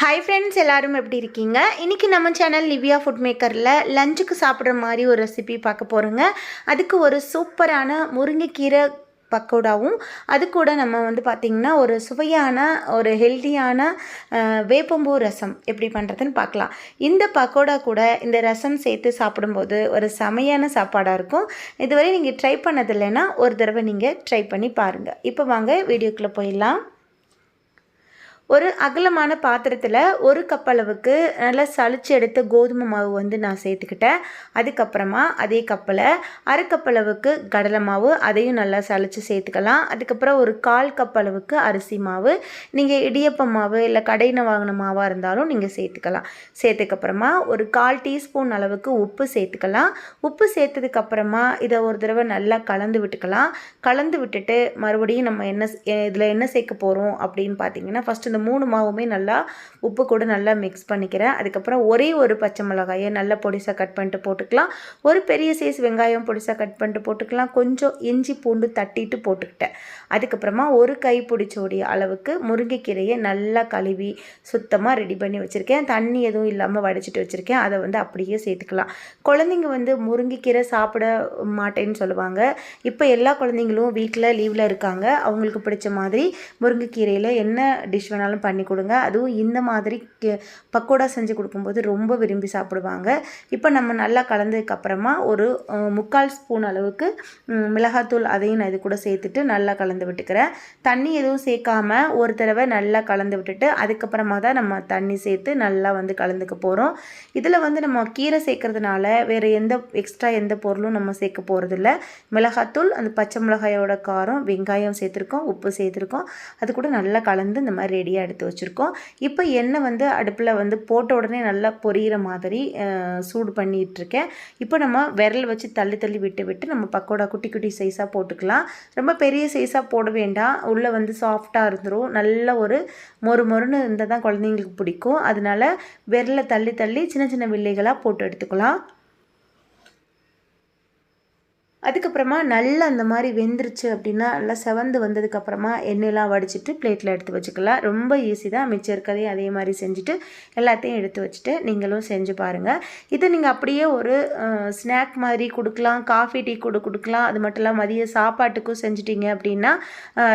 Hi friends எல்லாரும் எப்படி இருக்கீங்க? இன்றைக்கி நம்ம சேனல் லிவியா ஃபுட் மேக்கரில் லஞ்சுக்கு சாப்பிட்ற மாதிரி ஒரு ரெசிபி பார்க்க போகிறோங்க அதுக்கு ஒரு சூப்பரான முருங்கைக்கீரை பக்கோடாவும் அது கூட நம்ம வந்து பார்த்திங்கன்னா ஒரு சுவையான ஒரு ஹெல்த்தியான வேப்பம்பூ ரசம் எப்படி பண்ணுறதுன்னு பார்க்கலாம். இந்த பக்கோடா கூட இந்த ரசம் சேர்த்து சாப்பிடும்போது ஒரு செமையான சாப்பாடாக இருக்கும். இதுவரை நீங்கள் ட்ரை பண்ணதில்லைன்னா ஒரு தடவை நீங்கள் ட்ரை பண்ணி பாருங்கள் இப்போ வாங்க வீடியோக்குள்ளே போயிடலாம். ஒரு அகலமான பாத்திரத்தில் ஒரு கப் அளவுக்கு நல்லா சளிச்சு எடுத்த கோதுமை மாவு வந்து நான் சேர்த்துக்கிட்டேன். அதுக்கப்புறமா அதே கப்பில் அரை கப் அளவுக்கு கடலை மாவு அதையும் நல்லா சளிச்சு சேர்த்துக்கலாம். அதுக்கப்புறம் ஒரு கால் கப் அளவுக்கு அரிசி மாவு. நீங்கள் இடியப்ப மாவு இல்லை கடையில் வாங்கின மாவாக இருந்தாலும் நீங்கள் சேர்த்துக்கலாம். சேர்த்துக்கப்புறமா ஒரு கால் டீஸ்பூன் அளவுக்கு உப்பு சேர்த்துக்கலாம். உப்பு சேர்த்ததுக்கப்புறமா இதை ஒரு தடவை நல்லா கலந்து விட்டுக்கலாம். கலந்து விட்டுட்டு மறுபடியும் நம்ம என்ன இதில் என்ன சேர்க்க போகிறோம் அப்படின்னு பார்த்தீங்கன்னா ஃபஸ்ட்டு இந்த மூணு மாவுமே நல்லா உப்பு கூட நல்லா மிக்ஸ் பண்ணிக்கிறேன். அதுக்கப்புறம் ஒரே ஒரு பச்சை மிளகாயை நல்லா பொடிசாக கட் பண்ணிட்டு போட்டுக்கலாம். ஒரு பெரிய சைஸ் வெங்காயம் பொடிசாக கட் பண்ணிட்டு போட்டுக்கலாம். கொஞ்சம் இஞ்சி பூண்டு தட்டிட்டு போட்டுக்கிட்டேன். அதுக்கப்புறமா ஒரு கை பிடிச்சோடைய அளவுக்கு முருங்கைக்கீரையை நல்லா கழுவி சுத்தமாக ரெடி பண்ணி வச்சுருக்கேன். தண்ணி எதுவும் இல்லாமல் வடிச்சிட்டு வச்சுருக்கேன். அதை வந்து அப்படியே சேர்த்துக்கலாம். குழந்தைங்க வந்து முருங்கைக்கீரை சாப்பிட மாட்டேன்னு சொல்லுவாங்க. இப்போ எல்லா குழந்தைங்களும் வீட்டில் லீவில் இருக்காங்க. அவங்களுக்கு பிடிச்ச மாதிரி முருங்கைக்கீரையில் என்ன டிஷ் வேணாலும் பண்ணி கொடுங்க. அதுவும் இந்த மாதிரி பக்கோடா செஞ்சு கொடுக்கும்போது ரொம்ப விரும்பி சாப்பிடுவாங்க. இப்போ நம்ம நல்லா கலந்ததுக்கப்புறமா ஒரு முக்கால் ஸ்பூன் அளவுக்கு மிளகாத்தூள் அதையும் நான் இது கூட சேர்த்துட்டு நல்லா கலந்து விட்டுக்கிறேன். தண்ணி எதுவும் சேர்க்காம ஒரு தடவை நல்லா கலந்து விட்டுட்டு அதுக்கப்புறமா தான் நம்ம தண்ணி சேர்த்து நல்லா வந்து கலந்துக்க போகிறோம் இதில் வந்து நம்ம கீரை சேர்க்கறதுனால வேறு எந்த எக்ஸ்ட்ரா எந்த பொருளும் நம்ம சேர்க்க போகிறதில்ல மிளகாத்தூள் அந்த பச்சை மிளகாயோட காரம் வெங்காயம் சேர்த்துருக்கோம் உப்பு சேர்த்துருக்கோம். அது கூட நல்லா கலந்து இந்த மாதிரி ரெடியாக எடுத்து வச்சுருக்கோம். இப்போ எண்ணெய் வந்து அடுப்பில் வந்து போட்ட உடனே நல்லா பொரியிற மாதிரி சூடு பண்ணிகிட்ருக்கேன் இருக்கேன் இப்போ நம்ம விரல் வச்சு தள்ளி தள்ளி விட்டு விட்டு நம்ம பக்கோடா குட்டி குட்டி சைஸாக போட்டுக்கலாம். ரொம்ப பெரிய சைஸாக போட வேண்டாம். உள்ளே வந்து சாஃப்டாக இருந்துடும் நல்ல ஒரு மொறு மொறுன்னு இருந்தால் தான் குழந்தைங்களுக்கு பிடிக்கும். அதனால விரலை தள்ளி தள்ளி சின்ன சின்ன வில்லைகளாக போட்டு எடுத்துக்கலாம். அதுக்கப்புறமா நல்லா அந்த மாதிரி வெந்துருச்சு அப்படின்னா நல்லா செவந்து வந்ததுக்கப்புறமா எண்ணெயெலாம் வடிச்சிட்டு பிளேட்டில் எடுத்து வச்சுக்கலாம். ரொம்ப ஈஸி தான். மிச்சம் இருக்கதையும் அதே மாதிரி செஞ்சுட்டு எல்லாத்தையும் எடுத்து வச்சுட்டு நீங்களும் செஞ்சு பாருங்கள் இதை நீங்கள் அப்படியே ஒரு ஸ்நாக் மாதிரி கொடுக்கலாம். காஃபி டீ கூட கொடுக்கலாம். அது மட்டும் இல்லாமல் மதிய சாப்பாட்டுக்கும் செஞ்சிட்டிங்க அப்படின்னா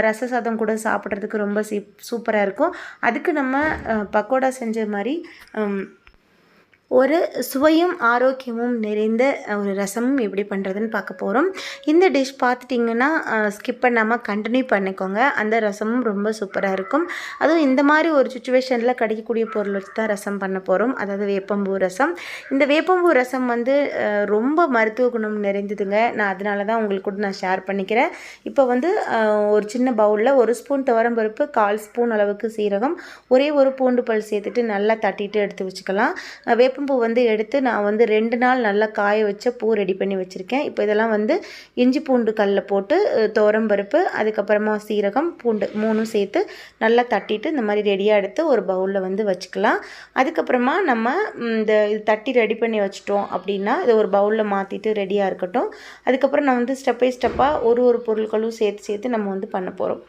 ரச சாதம் கூட சாப்பிட்றதுக்கு ரொம்ப சீப் சூப்பராக இருக்கும். அதுக்கு நம்ம பக்கோடா செஞ்ச மாதிரி ஒரு சுவையும் ஆரோக்கியமும் நிறைந்த ஒரு ரசமும் எப்படி பண்ணுறதுன்னு பார்க்க போகிறோம் இந்த டிஷ் பார்த்துட்டிங்கன்னா ஸ்கிப் பண்ணாமல் கண்டினியூ பண்ணிக்கோங்க. அந்த ரசமும் ரொம்ப சூப்பராக இருக்கும். அதுவும் இந்த மாதிரி ஒரு சுச்சுவேஷனில் கிடைக்கக்கூடிய பொருள் வச்சு தான் ரசம் பண்ண போகிறோம் அதாவது வேப்பம்பூ ரசம். இந்த வேப்பம்பூ ரசம் வந்து ரொம்ப மருத்துவ குணம் நிறைந்ததுங்க. நான் அதனால தான் உங்களுக்கு கூட நான் ஷேர் பண்ணிக்கிறேன். இப்போ வந்து ஒரு சின்ன பவுலில் ஒரு ஸ்பூன் துவரம்பருப்பு கால் ஸ்பூன் அளவுக்கு சீரகம் ஒரே ஒரு பூண்டு பல் சேர்த்துட்டு நல்லா தட்டிட்டு எடுத்து வச்சுக்கலாம். வேப்ப வேப்பம்பூ வந்து எடுத்து நான் வந்து ரெண்டு நாள் நல்லா காய வச்ச பூ ரெடி பண்ணி வச்சுருக்கேன். இப்போ இதெல்லாம் வந்து இஞ்சி பூண்டு கல்லில் போட்டு தோரம்பருப்பு அதுக்கப்புறமா சீரகம் பூண்டு மூணும் சேர்த்து நல்லா தட்டிட்டு இந்த மாதிரி ரெடியாக எடுத்து ஒரு பவுலில் வந்து வச்சுக்கலாம். அதுக்கப்புறமா நம்ம இந்த இது தட்டி ரெடி பண்ணி வச்சிட்டோம் அப்படின்னா இதை ஒரு பவுலில் மாற்றிட்டு ரெடியாக இருக்கட்டும். அதுக்கப்புறம் நான் வந்து ஸ்டெப் பை ஸ்டெப்பாக ஒரு ஒரு பொருட்களும் சேர்த்து சேர்த்து நம்ம வந்து பண்ண போகிறோம்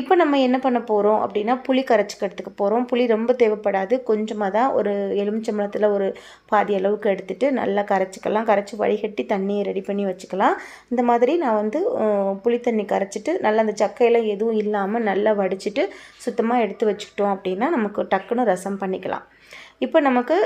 இப்போ நம்ம என்ன பண்ண போகிறோம் அப்படின்னா புளி கரைச்சிக்கிறதுக்கு போகிறோம் புளி ரொம்ப தேவைப்படாது. கொஞ்சமாக தான் ஒரு எலுமிச்சம்பழத்தில் ஒரு பாதி அளவுக்கு எடுத்துகிட்டு நல்லா கரைச்சிக்கலாம். கரைச்சி வடிகட்டி தண்ணியை ரெடி பண்ணி வச்சுக்கலாம். இந்த மாதிரி நான் வந்து புளி தண்ணி கரைச்சிட்டு நல்லா அந்த சக்கையெல்லாம் எதுவும் இல்லாமல் நல்லா வடிச்சிட்டு சுத்தமாக எடுத்து வச்சுக்கிட்டோம் அப்படின்னா நமக்கு டக்குன்னு ரசம் பண்ணிக்கலாம். இப்போ நமக்கு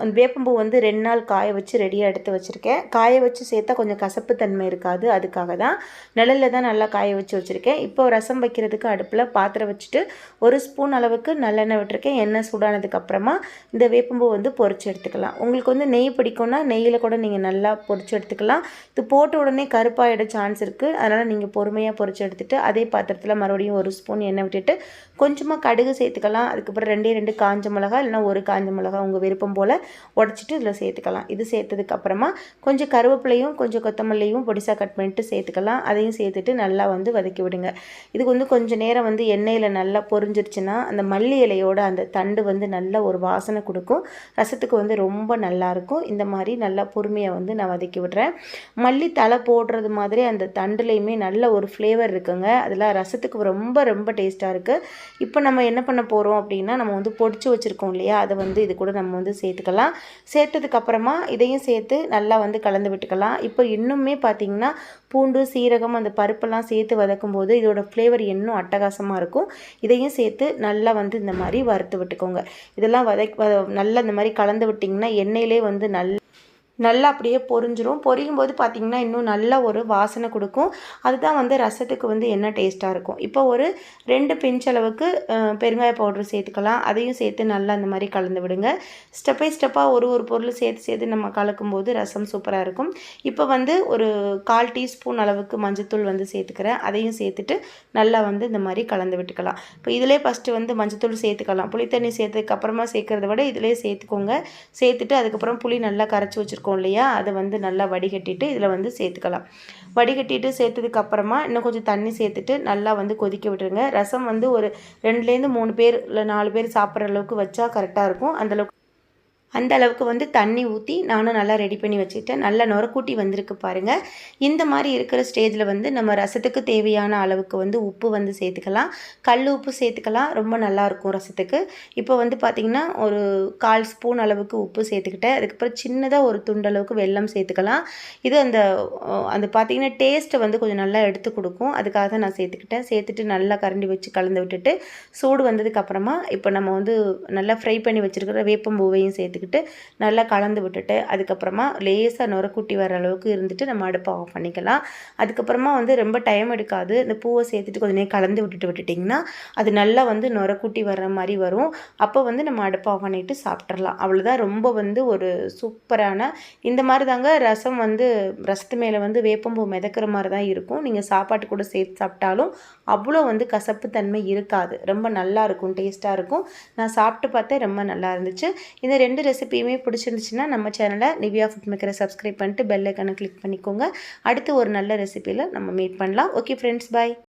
அந்த வேப்பம்பூ வந்து ரெண்டு நாள் காய வச்சு ரெடியாக எடுத்து வச்சுருக்கேன். காய வச்சு சேர்த்தா கொஞ்சம் கசப்பு தன்மை இருக்காது அதுக்காக தான். நிழலில் தான் நல்லா காய வச்சு வச்சுருக்கேன். இப்போ ரசம் வைக்கிறதுக்கு அடுப்பில் பாத்திரம் வச்சுட்டு ஒரு ஸ்பூன் அளவுக்கு நல்லெண்ணெய் விட்டுருக்கேன். எண்ணெய் சூடானதுக்கு அப்புறமா இந்த வேப்பம்பூ வந்து பொறிச்சு எடுத்துக்கலாம். உங்களுக்கு வந்து நெய் பிடிக்கும்னா நெய்யில் கூட நீங்கள் நல்லா பொரிச்சு எடுத்துக்கலாம். இது போட்ட உடனே கருப்பாயிட சான்ஸ் இருக்குது அதனால் நீங்கள் பொறுமையாக பொறிச்சு எடுத்துகிட்டு அதே பாத்திரத்தில் மறுபடியும் ஒரு ஸ்பூன் எண்ணெய் விட்டுட்டு கொஞ்சமாக கடுகு சேர்த்துக்கலாம். அதுக்கப்புறம் ரெண்டே ரெண்டு காஞ்ச மிளகா இல்லைன்னா ஒரு காஞ்ச மிளகா உங்கள் விருப்பம் போல் உடச்சிட்டு இதில் சேர்த்துக்கலாம். இது சேர்த்ததுக்கப்புறமா கொஞ்சம் கருவேப்பிலையும் கொஞ்சம் கொத்தமல்லியும் பொடிசாக கட் பண்ணிட்டு சேர்த்துக்கலாம். அதையும் சேர்த்துட்டு நல்லா வந்து வதக்கி விடுங்க. இது வந்து கொஞ்சம் நேரம் வந்து எண்ணெயில் நல்லா பொரிஞ்சிருச்சுன்னா அந்த மல்லி இலையோட அந்த தண்டு வந்து நல்ல ஒரு வாசனை கொடுக்கும். ரசத்துக்கு வந்து ரொம்ப நல்லாயிருக்கும் இந்த மாதிரி நல்லா பொறுமையாக வந்து நான் வதக்கி விடுறேன். மல்லி தலை போடுறது மாதிரி அந்த தண்டுலேயுமே நல்ல ஒரு ஃப்ளேவர் இருக்குங்க. அதெல்லாம் ரசத்துக்கு ரொம்ப ரொம்ப டேஸ்ட்டாக இருக்குது இப்போ நம்ம என்ன பண்ண போகிறோம் அப்படின்னா நம்ம வந்து பொடிச்சு வச்சுருக்கோம் இல்லையா? அதை வந்து இது கூட நம்ம வந்து சேர்த்துக்கலாம். சேர்த்ததுக்கப்புறமா இதையும் சேர்த்து நல்லா வந்து கலந்து விட்டுக்கலாம். இப்போ இன்னுமே பார்த்திங்கன்னா பூண்டு சீரகம் அந்த பருப்பெல்லாம் சேர்த்து வதக்கும் போது இதோட ஃப்ளேவர் இன்னும் அட்டகாசமாக இருக்கும். இதையும் சேர்த்து நல்லா வந்து இந்த மாதிரி வறுத்து விட்டுக்கோங்க. இதெல்லாம் வதக் நல்லா இந்த மாதிரி கலந்து விட்டிங்கன்னா எண்ணெயிலே வந்து நல்ல நல்லா அப்படியே பொரிஞ்சிரும். பொரியும் போது பார்த்திங்கன்னா இன்னும் நல்ல ஒரு வாசனை கொடுக்கும். அதுதான் வந்து ரசத்துக்கு வந்து என்ன டேஸ்ட்டாக இருக்கும். இப்போ ஒரு ரெண்டு பிஞ்ச் அளவுக்கு பெருங்காய பவுடர் சேர்த்துக்கலாம். அதையும் சேர்த்து நல்லா அந்த மாதிரி கலந்து விடுங்க. ஸ்டெப் பை ஸ்டெப்பாக ஒரு ஒரு பொருள் சேர்த்து சேர்த்து நம்ம கலக்கும் போது ரசம் சூப்பராக இருக்கும். இப்போ வந்து ஒரு கால் டீஸ்பூன் அளவுக்கு மஞ்சத்தூள் வந்து சேர்த்துக்கிறேன். அதையும் சேர்த்துட்டு நல்லா வந்து இந்த மாதிரி கலந்து விட்டுக்கலாம். இப்போ இதிலே ஃபஸ்ட்டு வந்து மஞ்சத்தூள் சேர்த்துக்கலாம். புளி தண்ணி சேர்த்ததுக்கு அப்புறமா சேர்க்குறத விட இதிலே சேர்த்துக்கோங்க. சேர்த்துட்டு அதுக்கப்புறம் புளி நல்லா கரைச்சி வச்சுருக்கோம். இருக்கும் இல்லையா? அதை வந்து நல்லா வடிகட்டிட்டு இதில் வந்து சேர்த்துக்கலாம். வடிகட்டிட்டு சேர்த்ததுக்கப்புறமா இன்னும் கொஞ்சம் தண்ணி சேர்த்துட்டு நல்லா வந்து கொதிக்க விட்டுருங்க. ரசம் வந்து ஒரு ரெண்டுலேருந்து மூணு பேர் இல்லை நாலு பேர் சாப்பிட்ற அளவுக்கு வச்சா கரெக்டாக இருக்கும். அந்தளவுக்கு அந்த அளவுக்கு வந்து தண்ணி ஊற்றி நானும் நல்லா ரெடி பண்ணி வச்சுக்கிட்டேன். நல்லா நுரக்கூட்டி வந்திருக்கு பாருங்கள் இந்த மாதிரி இருக்கிற ஸ்டேஜில் வந்து நம்ம ரசத்துக்கு தேவையான அளவுக்கு வந்து உப்பு வந்து சேர்த்துக்கலாம். கல் உப்பு சேர்த்துக்கலாம். ரொம்ப நல்லாயிருக்கும் ரசத்துக்கு. இப்போ வந்து பார்த்திங்கன்னா ஒரு கால் ஸ்பூன் அளவுக்கு உப்பு சேர்த்துக்கிட்டேன். அதுக்கப்புறம் சின்னதாக ஒரு துண்டளவுக்கு வெல்லம் சேர்த்துக்கலாம். இது அந்த அந்த பார்த்திங்கன்னா டேஸ்ட்டை வந்து கொஞ்சம் நல்லா எடுத்து கொடுக்கும். அதுக்காக தான் நான் சேர்த்துக்கிட்டேன். சேர்த்துட்டு நல்லா கரண்டி வச்சு கலந்து விட்டுட்டு சூடு வந்ததுக்கப்புறமா இப்போ நம்ம வந்து நல்லா ஃப்ரை பண்ணி வச்சுருக்கிற வேப்பம்பூவையும் சேர்த்து எடுத்துக்கிட்டு நல்லா கலந்து விட்டுட்டு அதுக்கப்புறமா லேசாக நுரக்கூட்டி வர அளவுக்கு இருந்துட்டு நம்ம அடுப்பை ஆஃப் பண்ணிக்கலாம். அதுக்கப்புறமா வந்து ரொம்ப டைம் எடுக்காது. இந்த பூவை சேர்த்துட்டு கொஞ்சம் நேரம் கலந்து விட்டுட்டு விட்டுட்டிங்கன்னா அது நல்லா வந்து நுரக்கூட்டி வர்ற மாதிரி வரும். அப்போ வந்து நம்ம அடுப்பை ஆஃப் பண்ணிவிட்டு சாப்பிட்றலாம் அவ்வளோதான் ரொம்ப வந்து ஒரு சூப்பரான இந்த மாதிரி தாங்க ரசம் வந்து ரசத்து மேலே வந்து வேப்பம்பூ மிதக்கிற மாதிரி தான் இருக்கும். நீங்கள் சாப்பாட்டு கூட சேர்த்து சாப்பிட்டாலும் அவ்வளோ வந்து கசப்பு தன்மை இருக்காது. ரொம்ப நல்லா இருக்கும். டேஸ்ட்டாக இருக்கும். நான் சாப்பிட்டு பார்த்தேன். ரொம்ப நல்லா இருந்துச்சு. இந்த ரெண்டு ரெசிபியுமே பிடிச்சிருந்துச்சுன்னா நம்ம சேனலை நிவ்யா ஃபுட் மேக்கரை சப்ஸ்கிரைப் பண்ணிட்டு பெல் ஐக்கானை கிளிக் பண்ணிக்கோங்க. அடுத்து ஒரு நல்ல ரெசிபியில் நம்ம மீட் பண்ணலாம். Okay friends bye